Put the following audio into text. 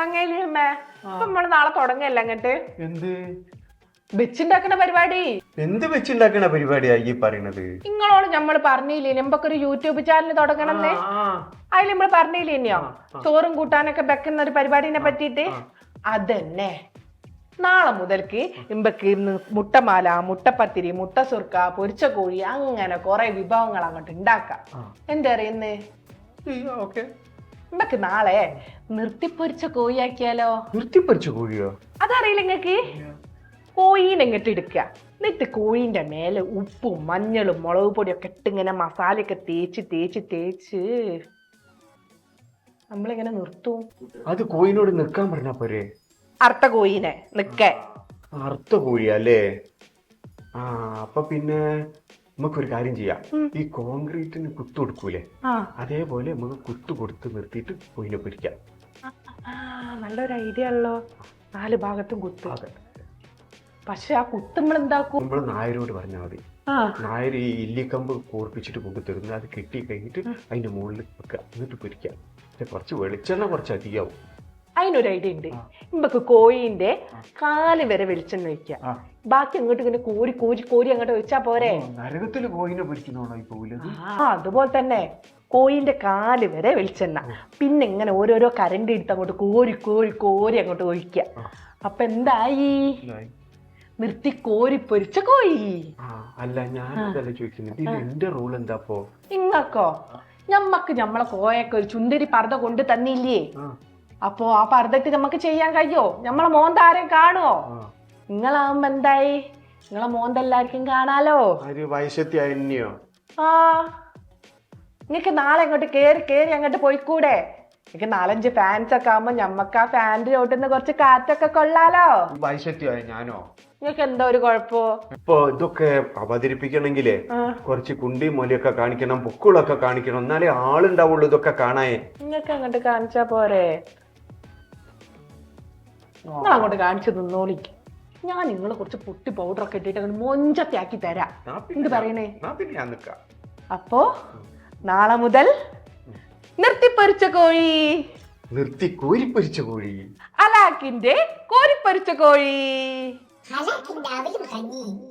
നങ്ങയിലമ്മേ നമ്മൾ നാളെ തുടങ്ങല്ല അങ്ങട്ട്? എന്ത്? വെച്ചുണ്ടാക്കുന്ന പരിപാടി. എന്ത് പരിപാടിയാ ഈ പറയണത്? നിങ്ങളോട് നമ്മൾ പറഞ്ഞില്ലേ നമ്മക്ക് ഒരു യൂട്യൂബ് ചാനൽ തുടങ്ങണമെന്ന് അതിൽ നമ്മൾ പറഞ്ഞില്ലേ ഇനിയോ ചോറും കൂട്ടാനൊക്കെ വെക്കുന്ന ഒരു പരിപാടിനെ പറ്റിയിട്ട്? അതന്നെ. നാളെ മുതൽക്ക് ഇമ്പക്ക് ഇന്ന് മുട്ടമാല മുട്ടപ്പത്തിരി മുട്ട സുർക്ക പൊരിച്ച കോഴി അങ്ങനെ കുറെ വിഭവങ്ങൾ അങ്ങോട്ട് ഉണ്ടാക്കാം. എന്താ അറിയുന്നേ? ഓക്കെ. ഇമ്പക്ക് നാളെ നിർത്തിപ്പൊരിച്ച കോഴിയാക്കിയാലോ? നിർത്തിപ്പൊരിച്ച കോഴിയോ? അതറിയില്ല നിങ്ങക്ക് കോഴീനെ ഇങ്ങോട്ട് എടുക്കുക എന്നിട്ട് കോഴീന്റെ മേലെ ഉപ്പും മഞ്ഞളും മുളക് പൊടിയൊക്കെ ഇട്ട് ഇങ്ങനെ മസാലയൊക്കെ തേച്ച് തേച്ച് തേച്ച് നമ്മളിങ്ങനെ നിർത്തും. അത് കോഴിനോട് നിൽക്കാൻ പറഞ്ഞാ പോരെ? അർത്ഥ കോഴീനെ നിക്കേ. അർത്ഥ കോഴിയാ അല്ലേ? ആ അപ്പൊ പിന്നെ നമുക്കൊരു കാര്യം ചെയ്യാം. ഈ കോൺക്രീറ്റിന് കുത്തു കൊടുക്കൂലേ? അതേപോലെ നമുക്ക് കുത്തു കൊടുത്ത് നിർത്തിയിട്ട് പൊയിനെ പിടിക്കാം നല്ലൊരു ഐഡിയ ഉള്ളോ നാല് ഭാഗത്തും കുത്തു. പക്ഷെ ആ കുത്ത് നമ്മൾ എന്താക്കും? നമ്മൾ നായരോട് പറഞ്ഞാൽ മതി. നായർ ഈ ഇല്ലിക്കമ്പ് കോർപ്പിച്ചിട്ട് കൊണ്ടു തരുന്നു അത് കിട്ടി കഴിഞ്ഞിട്ട് അതിന്റെ മുകളിൽ വെക്കുക. എന്നിട്ട് പൊരിക്കാം പക്ഷെ കുറച്ച് വെളിച്ചെണ്ണ കുറച്ച് അധികമാവും. അതിനൊരു ഐഡിയ ഉണ്ട്. ഇമ്പക്ക് കോഴിന്റെ കാൽ വരെ വെളിച്ചെണ്ണ വെക്കുക ബാക്കി അങ്ങോട്ട് ഇങ്ങനെ കോരി കോരി കോരി അങ്ങോട്ട് വെച്ചാ പോരെ? നരകത്തിൽ കോഴിനെ പൊരിക്കുന്നോണോ ഈ പോവില്ലത് ആ അതുപോലെ തന്നെ കോയിന്റെ കാൽ വരെ വെളിച്ചെണ്ണ. പിന്നെ ഇങ്ങനെ ഓരോരോ കരണ്ട് എടുത്ത് അങ്ങോട്ട് കോരി കോരി കോരി അങ്ങോട്ട് ഒഴിക്കുക. അപ്പൊ എന്തായി? നിർത്തി കോരി പൊരിച്ച കോയി അല്ല ഞാൻ എന്റെ റൂൾ എന്താ നിങ്ങക്കോ ഞമ്മക്ക് ഞമ്മളെ കോയൊക്കെ ഒരു ചുണ്ടരി പർദ്ദ കൊണ്ട് തന്നില്ലേ? അപ്പോ ആ പർദ്ദക്ക് നമുക്ക് ചെയ്യാൻ കഴിയോ? നമ്മളെ മോൻ കാണുവോ? കാണുമോ നിങ്ങളാവുമ്പോ എന്തായി? നിങ്ങളെ മോന്ത എല്ലാവർക്കും കാണാലോ? ആ നിങ്ങക്ക് നാളെ അങ്ങോട്ട് കേറി കേറി അങ്ങോട്ട് പോയിക്കൂടെ? എനിക്ക് നാലഞ്ച് ഫാൻസ് ഒക്കെ ആവുമ്പോ ഞമ്മക്ക് ആ ഫാന്റെ ചോട്ടുന്ന കുറച്ച് കാറ്റൊക്കെ കൊള്ളാലോ? ഞാനോ? നിങ്ങക്ക് എന്താ ഒരു കുഴപ്പോ? ഇപ്പൊ ഇതൊക്കെ അവതരിപ്പിക്കണമെങ്കിലേ കുറച്ച് കുണ്ടി മൊലിയൊക്കെ കാണിക്കണം പൊക്കുകളൊക്കെ കാണിക്കണം എന്നാലേ ആളുണ്ടാവുള്ളൂ ഇതൊക്കെ കാണാൻ. നിങ്ങക്ക് അങ്ങോട്ട് കാണിച്ചാ പോരെ? നിങ്ങൾ അങ്ങോട്ട് കാണിച്ചു നിന്നോളിക്ക് ഞാൻ നിങ്ങളെ കുറച്ച് പൊട്ടി പൗഡർ ഒക്കെ ഇട്ടിട്ട് അങ്ങനെ മൊഞ്ചത്തെ ആക്കി തരാം എന്ത് പറയണേ? അപ്പോ നാളെ മുതൽ നിർത്തിപ്പൊരിച്ച കോഴി. നിർത്തി കോരിപ്പൊരിച്ച കോഴി. അലാക്കിന്റെ കോരിപ്പൊരിച്ച കോഴി.